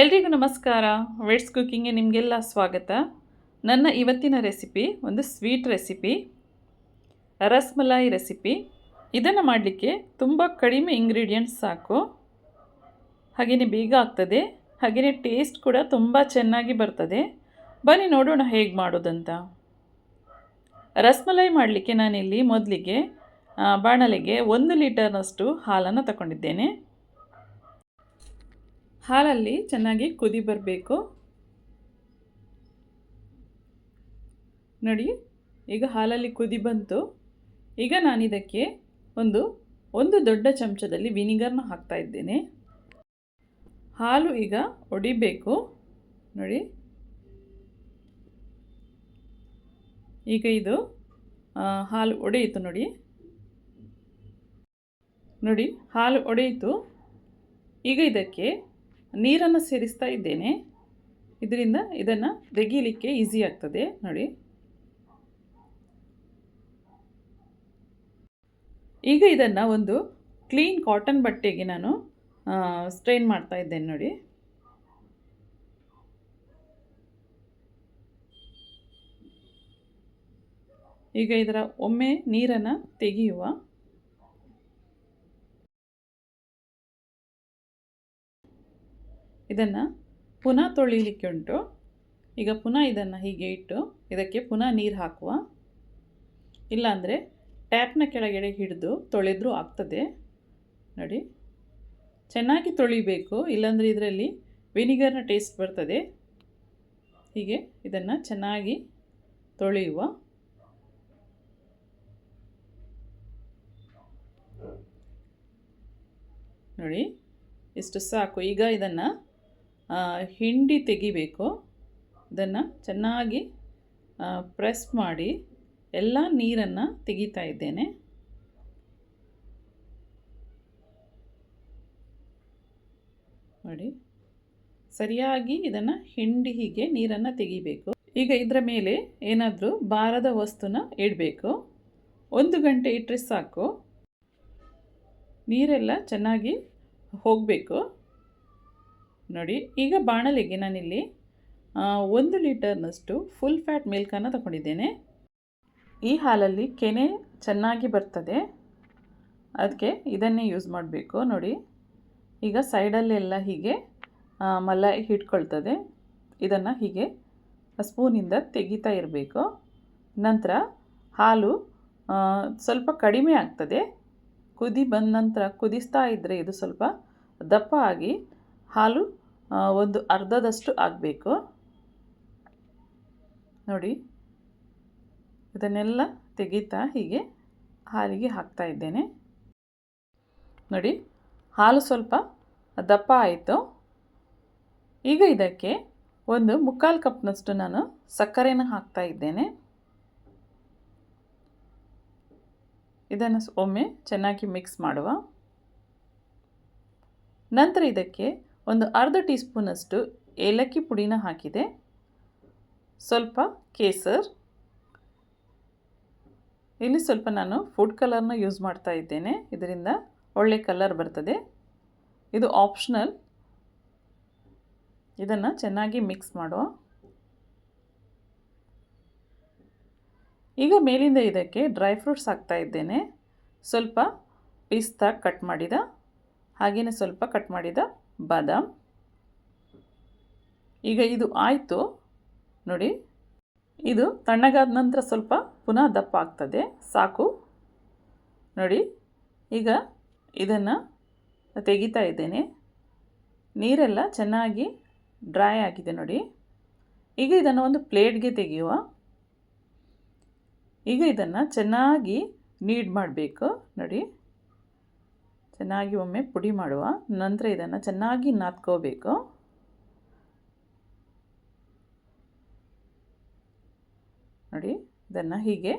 ಎಲ್ರಿಗೂ ನಮಸ್ಕಾರ. ವೆಟ್ಸ್ ಕುಕ್ಕಿಂಗ್ಗೆ ನಿಮಗೆಲ್ಲ ಸ್ವಾಗತ. ನನ್ನ ಇವತ್ತಿನ ರೆಸಿಪಿ ಒಂದು ಸ್ವೀಟ್ ರೆಸಿಪಿ ರಸ್ಮಲಾಯಿ ರೆಸಿಪಿ ಇದನ್ನು ಮಾಡಲಿಕ್ಕೆ ತುಂಬ ಕಡಿಮೆ ಇಂಗ್ರೀಡಿಯೆಂಟ್ಸ್ ಸಾಕು. ಹಾಗೆಯೇ ಬೇಗ ಆಗ್ತದೆ. ಹಾಗೆಯೇ ಟೇಸ್ಟ್ ಕೂಡ ತುಂಬ ಚೆನ್ನಾಗಿ ಬರ್ತದೆ. ಬನ್ನಿ ನೋಡೋಣ ಹೇಗೆ ಮಾಡೋದಂತ. ರಸ್ಮಲಾಯಿ ಮಾಡಲಿಕ್ಕೆ ನಾನಿಲ್ಲಿ ಮೊದಲಿಗೆ ಬಾಣಲೆಗೆ ಒಂದು ಲೀಟರ್ನಷ್ಟು ಹಾಲನ್ನು ತಗೊಂಡಿದ್ದೇನೆ ಹಾಲಲ್ಲಿ ಚೆನ್ನಾಗಿ ಕುದಿ ಬರಬೇಕು. ನೋಡಿ, ಈಗ ಹಾಲಲ್ಲಿ ಕುದಿ ಬಂತು. ಈಗ ನಾನು ಇದಕ್ಕೆ ಒಂದು ಒಂದು ದೊಡ್ಡ ಚಮಚದಲ್ಲಿ ವಿನಿಗರ್ನ ಹಾಕ್ತಾ ಇದ್ದೇನೆ. ಹಾಲು ಈಗ ಒಡಿಬೇಕು. ನೋಡಿ. ಈಗ ಇದು ಹಾಲು ಒಡೆಯಿತು ನೋಡಿ. ನೋಡಿ, ಹಾಲು ಒಡೆಯಿತು. ಈಗ ಇದಕ್ಕೆ ನೀರನ್ನು ಸೇರಿಸ್ತಾ ಇದ್ದೇನೆ. ಇದರಿಂದ ಇದನ್ನು ತೆಗೀಲಿಕ್ಕೆ ಈಸಿ ಆಗ್ತದೆ. ನೋಡಿ. ಈಗ ಇದನ್ನು ಒಂದು ಕ್ಲೀನ್ ಕಾಟನ್ ಬಟ್ಟೆಗೆ ನಾನು ಸ್ಟ್ರೈನ್ ಮಾಡ್ತಾ ಇದ್ದೇನೆ ನೋಡಿ. ಈಗ ಇದರ ಒಮ್ಮೆ ನೀರನ್ನು ತೆಗೆಯುವ. ಇದನ್ನು ಪುನಃ ತೊಳಿಲಿಕ್ಕೆ ಉಂಟು ಈಗ ಪುನಃ ಇದನ್ನು ಹೀಗೆ ಇಟ್ಟು ಇದಕ್ಕೆ ಪುನಃ ನೀರು ಹಾಕುವ. ಇಲ್ಲಾಂದರೆ ಟ್ಯಾಪ್ನ ಕೆಳಗಡೆ ಹಿಡಿದು ತೊಳೆದ್ರೂ ಆಗ್ತದೆ. ನೋಡಿ. ಚೆನ್ನಾಗಿ ತೊಳಿಬೇಕು. ಇಲ್ಲಾಂದರೆ ಇದರಲ್ಲಿ ವಿನಿಗರ್ನ ಟೇಸ್ಟ್ ಬರ್ತದೆ. ಹೀಗೆ ಇದನ್ನು ಚೆನ್ನಾಗಿ ತೊಳೆಯುವ. ನೋಡಿ. ಇಷ್ಟು ಸಾಕು. ಈಗ ಇದನ್ನು ಹಿಂಡಿ ತೆಗಿಬೇಕು. ಇದನ್ನು ಚೆನ್ನಾಗಿ ಪ್ರೆಸ್ ಮಾಡಿ ಎಲ್ಲ ನೀರನ್ನು ತೆಗಿತಾ ಇದ್ದೇನೆ. ನೋಡಿ. ಸರಿಯಾಗಿ ಇದನ್ನು ಹಿಂಡಿ ಹೀಗೆ ನೀರನ್ನು ತೆಗಿಬೇಕು. ಈಗ ಇದರ ಮೇಲೆ ಏನಾದರೂ ಬಾರದ ವಸ್ತುನ ಇಡಬೇಕು. ಒಂದು ಗಂಟೆ ಇಟ್ಟರೆ ಸಾಕು. ನೀರೆಲ್ಲ ಚೆನ್ನಾಗಿ ಹೋಗಬೇಕು. ನೋಡಿ, ಈಗ ಬಾಣಲೆಗೆ ನಾನಿಲ್ಲಿ ಒಂದು ಲೀಟರ್ನಷ್ಟು ಫುಲ್ ಫ್ಯಾಟ್ ಮಿಲ್ಕನ್ನು ತಗೊಂಡಿದ್ದೇನೆ. ಈ ಹಾಲಲ್ಲಿ ಕೆನೆ ಚೆನ್ನಾಗಿ ಬರ್ತದೆ. ಅದಕ್ಕೆ ಇದನ್ನೇ ಯೂಸ್ ಮಾಡಬೇಕು. ನೋಡಿ, ಈಗ ಸೈಡಲ್ಲೆಲ್ಲ ಹೀಗೆ ಮಲೈ ಹಿಡ್ಕೊಳ್ತದೆ. ಇದನ್ನು ಹೀಗೆ ಸ್ಪೂನಿಂದ ತೆಗಿತಾ ಇರಬೇಕು. ನಂತರ ಹಾಲು ಸ್ವಲ್ಪ ಕಡಿಮೆ ಆಗ್ತದೆ. ಕುದಿ ಬಂದ ನಂತರ ಕುದಿಸ್ತಾ ಇದ್ದರೆ ಇದು ಸ್ವಲ್ಪ ದಪ್ಪ ಆಗಿ ಹಾಲು ಒಂದು ಅರ್ಧದಷ್ಟು ಆಗಬೇಕು. ನೋಡಿ, ಇದನ್ನೆಲ್ಲ ತೆಗೀತಾ ಹೀಗೆ ಹಾಲಿಗೆ ಹಾಕ್ತಾ ಇದ್ದೇನೆ. ನೋಡಿ, ಹಾಲು ಸ್ವಲ್ಪ ದಪ್ಪ ಆಯಿತು. ಈಗ ಇದಕ್ಕೆ ಒಂದು ಮುಕ್ಕಾಲು ಕಪ್ನಷ್ಟು ನಾನು ಸಕ್ಕರೆನ ಹಾಕ್ತಾ ಇದ್ದೇನೆ. ಇದನ್ನು ಒಮ್ಮೆ ಚೆನ್ನಾಗಿ ಮಿಕ್ಸ್ ಮಾಡುವ. ನಂತರ ಇದಕ್ಕೆ ಒಂದು ಅರ್ಧ ಟೀ ಸ್ಪೂನಷ್ಟು ಏಲಕ್ಕಿ ಪುಡಿನ ಹಾಕಿದೆ. ಸ್ವಲ್ಪ ಕೇಸರ್. ಇಲ್ಲಿ ಸ್ವಲ್ಪ ನಾನು ಫುಡ್ ಕಲರ್ನ ಯೂಸ್ ಮಾಡ್ತಾ ಇದ್ದೇನೆ. ಇದರಿಂದ ಒಳ್ಳೆ ಕಲರ್ ಬರ್ತದೆ. ಇದು ಆಪ್ಷನಲ್ ಇದನ್ನು ಚೆನ್ನಾಗಿ ಮಿಕ್ಸ್ ಮಾಡುವ. ಈಗ ಮೇಲಿಂದ ಇದಕ್ಕೆ ಡ್ರೈ ಫ್ರೂಟ್ಸ್ ಹಾಕ್ತಾ ಇದ್ದೇನೆ. ಸ್ವಲ್ಪ ಪಿಸ್ತಾ ಕಟ್ ಮಾಡಿದ. ಹಾಗೆಯೇ ಸ್ವಲ್ಪ ಕಟ್ ಮಾಡಿದ. ಬಾದಾಮ್ ಈಗ ಇದು ಆಯಿತು. ನೋಡಿ, ಇದು ತಣ್ಣಗಾದ ನಂತರ ಸ್ವಲ್ಪ ಪುನಃ ದಪ್ಪ ಆಗ್ತದೆ. ಸಾಕು. ನೋಡಿ, ಈಗ ಇದನ್ನು ತೆಗಿತಾ ಇದ್ದೇನೆ. ನೀರೆಲ್ಲ ಚೆನ್ನಾಗಿ ಡ್ರೈ ಆಗಿದೆ ನೋಡಿ. ಈಗ ಇದನ್ನು ಒಂದು ಪ್ಲೇಟ್ಗೆ ತೆಗೆಯುವ. ಈಗ ಇದನ್ನು ಚೆನ್ನಾಗಿ ನೀಡ್ ಮಾಡಬೇಕು. ನೋಡಿ ಚೆನ್ನಾಗಿ ಒಮ್ಮೆ ಪುಡಿ ಮಾಡುವ. ನಂತರ ಇದನ್ನು ಚೆನ್ನಾಗಿ ನಾದ್ಕೋಬೇಕು. ನೋಡಿ, ಇದನ್ನು ಹೀಗೆ,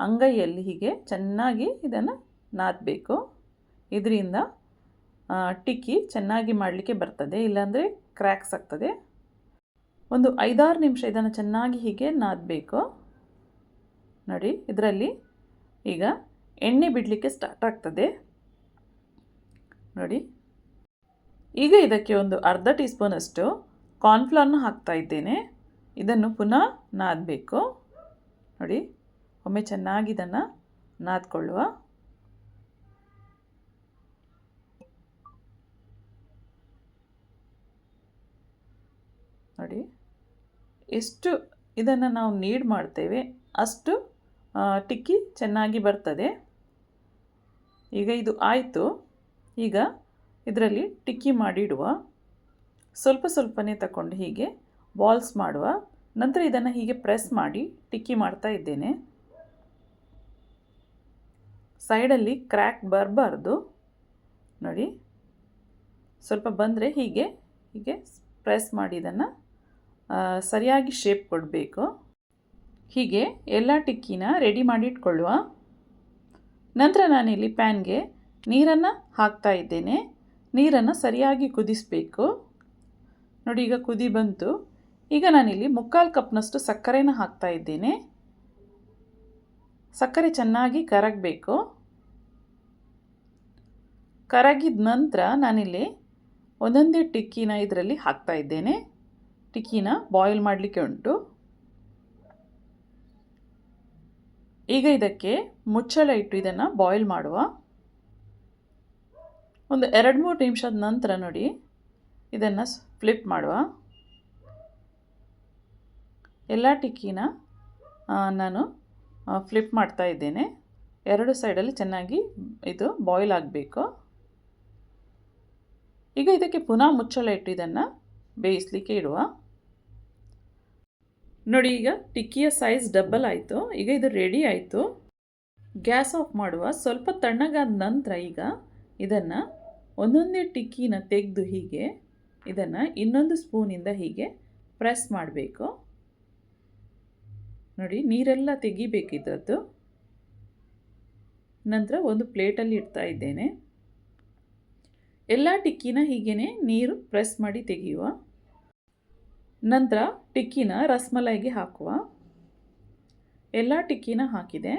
ಅಂಗೈಯಲ್ಲಿ ಹೀಗೆ ಚೆನ್ನಾಗಿ ಇದನ್ನು ನಾದಬೇಕು. ಇದರಿಂದ ಟಿಕ್ಕಿ ಚೆನ್ನಾಗಿ ಮಾಡಲಿಕ್ಕೆ ಬರ್ತದೆ, ಇಲ್ಲಾಂದರೆ ಕ್ರ್ಯಾಕ್ಸ್ ಆಗ್ತದೆ. ಒಂದು ಐದಾರು ನಿಮಿಷ ಇದನ್ನು ಚೆನ್ನಾಗಿ ಹೀಗೆ ನಾದಬೇಕು. ನೋಡಿ, ಇದರಲ್ಲಿ ಈಗ ಎಣ್ಣೆ ಬಿಡಲಿಕ್ಕೆ ಸ್ಟಾರ್ಟ್ ಆಗ್ತದೆ. ನೋಡಿ. ಈಗ ಇದಕ್ಕೆ ಒಂದು ಅರ್ಧ ಟೀ ಸ್ಪೂನಷ್ಟು ಕಾರ್ನ್ಫ್ಲವರ್ನ ಹಾಕ್ತಾ ಇದ್ದೇನೆ. ಇದನ್ನು ಪುನಃ ನಾದಬೇಕು. ನೋಡಿ, ಒಮ್ಮೆ ಚೆನ್ನಾಗಿ ಇದನ್ನು ನಾದ್ಕೊಳ್ಳುವ. ನೋಡಿ, ಎಷ್ಟು ಇದನ್ನು ನಾವು ನೀಡ್ ಮಾಡ್ತೇವೆ, ಅಷ್ಟು ಟಿಕ್ಕಿ ಚೆನ್ನಾಗಿ ಬರ್ತದೆ. ಈಗ ಇದು ಆಯಿತು. ಈಗ ಇದರಲ್ಲಿ ಟಿಕ್ಕಿ ಮಾಡಿಡುವ. ಸ್ವಲ್ಪ ಸ್ವಲ್ಪನೇ ತಗೊಂಡು ಹೀಗೆ ಬಾಲ್ಸ್ ಮಾಡುವ. ನಂತರ ಇದನ್ನು ಹೀಗೆ ಪ್ರೆಸ್ ಮಾಡಿ ಟಿಕ್ಕಿ ಮಾಡ್ತಾ ಇದ್ದೇನೆ. ಸೈಡಲ್ಲಿ ಕ್ರ್ಯಾಕ್ ಬರಬಾರ್ದು. ನೋಡಿ. ಸ್ವಲ್ಪ ಬಂದರೆ ಹೀಗೆ ಹೀಗೆ ಪ್ರೆಸ್ ಮಾಡಿ ಇದನ್ನು ಸರಿಯಾಗಿ ಶೇಪ್ ಕೊಡಬೇಕು. ಹೀಗೆ ಎಲ್ಲ ಟಿಕ್ಕಿನ ರೆಡಿ ಮಾಡಿ ಇಟ್ಕೊಳ್ಳುವ. ನಂತರ ನಾನಿಲ್ಲಿ ಪ್ಯಾನ್ಗೆ ನೀರನ್ನು ಹಾಕ್ತಾ ಇದ್ದೇನೆ. ನೀರನ್ನು ಸರಿಯಾಗಿ ಕುದಿಸಬೇಕು. ನೋಡಿ, ಈಗ ಕುದಿ ಬಂತು. ಈಗ ನಾನಿಲ್ಲಿ ಮುಕ್ಕಾಲು ಕಪ್ನಷ್ಟು ಸಕ್ಕರೆನ ಹಾಕ್ತಾ ಇದ್ದೇನೆ. ಸಕ್ಕರೆ ಚೆನ್ನಾಗಿ ಕರಗಬೇಕು. ಕರಗಿದ ನಂತರ ನಾನಿಲ್ಲಿ ಒಂದೊಂದೇ ಟಿಕ್ಕಿನ ಇದರಲ್ಲಿ ಹಾಕ್ತಾ ಇದ್ದೇನೆ. ಟಿಕ್ಕಿನ ಬಾಯ್ಲ್ ಮಾಡಲಿಕ್ಕೆ ಉಂಟು. ಈಗ ಇದಕ್ಕೆ ಮುಚ್ಚಳ ಇಟ್ಟು ಇದನ್ನು ಬಾಯ್ಲ್ ಮಾಡುವ. ಒಂದು ಎರಡು ಮೂರು ನಿಮಿಷದ ನಂತರ ನೋಡಿ, ಇದನ್ನು ಫ್ಲಿಪ್ ಮಾಡುವ. ಎಲ್ಲ ಟಿಕ್ಕಿನ ನಾನು ಫ್ಲಿಪ್ ಮಾಡ್ತಾ ಇದ್ದೇನೆ. ಎರಡು ಸೈಡಲ್ಲಿ ಚೆನ್ನಾಗಿ ಇದು ಬಾಯ್ಲ್ ಆಗಬೇಕು. ಈಗ ಇದಕ್ಕೆ ಪುನಃ ಮುಚ್ಚಳ ಇಟ್ಟು ಇದನ್ನು ಬೇಯಿಸಲಿಕ್ಕೆ ಇಡುವ. ನೋಡಿ, ಈಗ ಟಿಕ್ಕಿಯ ಸೈಜ್ ಡಬ್ಬಲ್ ಆಯಿತು. ಈಗ ಇದು ರೆಡಿ ಆಯಿತು. ಗ್ಯಾಸ್ ಆಫ್ ಮಾಡುವ. ಸ್ವಲ್ಪ ತಣ್ಣಗಾದ ನಂತರ ಈಗ ಇದನ್ನು ಒಂದೊಂದೇ ಟಿಕ್ಕಿನ ತೆಗೆದು ಹೀಗೆ, ಇದನ್ನು ಇನ್ನೊಂದು ಸ್ಪೂನಿಂದ ಹೀಗೆ ಪ್ರೆಸ್ ಮಾಡಬೇಕು. ನೋಡಿ, ನೀರೆಲ್ಲ ತೆಗಿಬೇಕಿದ್ದದ್ದು ನಂತರ ಒಂದು ಪ್ಲೇಟಲ್ಲಿ ಇಡ್ತಾ ಇದ್ದೇನೆ. ಎಲ್ಲ ಟಿಕ್ಕಿನ ಹೀಗೇ ನೀರು ಪ್ರೆಸ್ ಮಾಡಿ ತೆಗೆಯುವ. ನಂತರ ಟಿಕ್ಕಿನ ರಸ್ಮಲಾಯಿಗೆ ಹಾಕುವ. ಎಲ್ಲ ಟಿಕ್ಕಿನ ಹಾಕಿದೆ.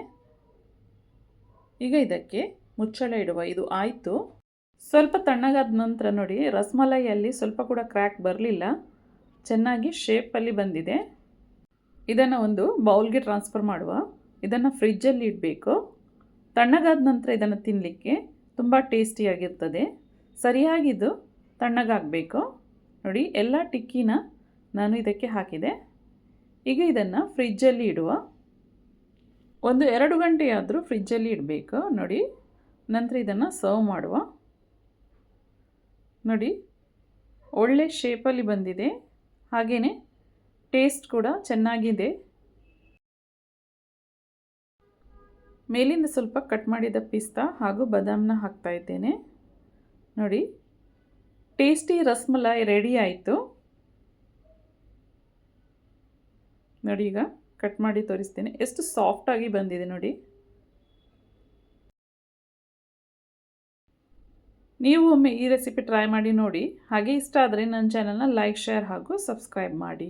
ಈಗ ಇದಕ್ಕೆ ಮುಚ್ಚಳ ಇಡುವ, ಇದು ಆಯಿತು. ಸ್ವಲ್ಪ ತಣ್ಣಗಾದ ನಂತರ ನೋಡಿ, ರಸ್ಮಲೈಯಲ್ಲಿ ಸ್ವಲ್ಪ ಕೂಡ ಕ್ರ್ಯಾಕ್ ಬರಲಿಲ್ಲ. ಚೆನ್ನಾಗಿ ಶೇಪಲ್ಲಿ ಬಂದಿದೆ. ಇದನ್ನು ಒಂದು ಬೌಲ್ಗೆ ಟ್ರಾನ್ಸ್ಫರ್ ಮಾಡುವ. ಇದನ್ನು ಫ್ರಿಜ್ಜಲ್ಲಿ ಇಡಬೇಕು. ತಣ್ಣಗಾದ ನಂತರ ಇದನ್ನು ತಿನ್ನಲಿಕ್ಕೆ ತುಂಬ ಟೇಸ್ಟಿಯಾಗಿರ್ತದೆ ಸರಿಯಾಗಿದ್ದು ತಣ್ಣಗಾಗಬೇಕು. ನೋಡಿ, ಎಲ್ಲ ಟಿಕ್ಕಿನ ನಾನು ಇದಕ್ಕೆ ಹಾಕಿದೆ. ಈಗ ಇದನ್ನು ಫ್ರಿಜ್ಜಲ್ಲಿ ಇಡುವ. ಒಂದು ಎರಡು ಗಂಟೆಯಾದರೂ ಫ್ರಿಜ್ಜಲ್ಲಿ ಇಡಬೇಕು. ನೋಡಿ. ನಂತರ ಇದನ್ನು ಸರ್ವ್ ಮಾಡುವ. ನೋಡಿ, ಒಳ್ಳೆ ಶೇಪಲ್ಲಿ ಬಂದಿದೆ. ಹಾಗೆಯೇ ಟೇಸ್ಟ್ ಕೂಡ ಚೆನ್ನಾಗಿದೆ. ಮೇಲಿಂದ ಸ್ವಲ್ಪ ಕಟ್ ಮಾಡಿದ ಪಿಸ್ತಾ ಹಾಗೂ ಬಾದಾಮನ್ನ ಹಾಕ್ತಾ ಇದ್ದೇನೆ. ನೋಡಿ ಟೇಸ್ಟಿ ರಸ್ಮಲಾಯ್ ರೆಡಿ ಆಯಿತು. ನೋಡಿ ಈಗ ಕಟ್ ಮಾಡಿ ತೋರಿಸ್ತೇನೆ. ಎಷ್ಟು ಸಾಫ್ಟಾಗಿ ಬಂದಿದೆ ನೋಡಿ. ನೀವು ಒಮ್ಮೆ ಈ ರೆಸಿಪಿ ಟ್ರೈ ಮಾಡಿ ನೋಡಿ. ಹಾಗೆ ಇಷ್ಟ ಆದರೆ ನನ್ನ ಚಾನಲ್ನ ಲೈಕ್ ಶೇರ್ ಹಾಗೂ ಸಬ್ಸ್ಕ್ರೈಬ್ ಮಾಡಿ.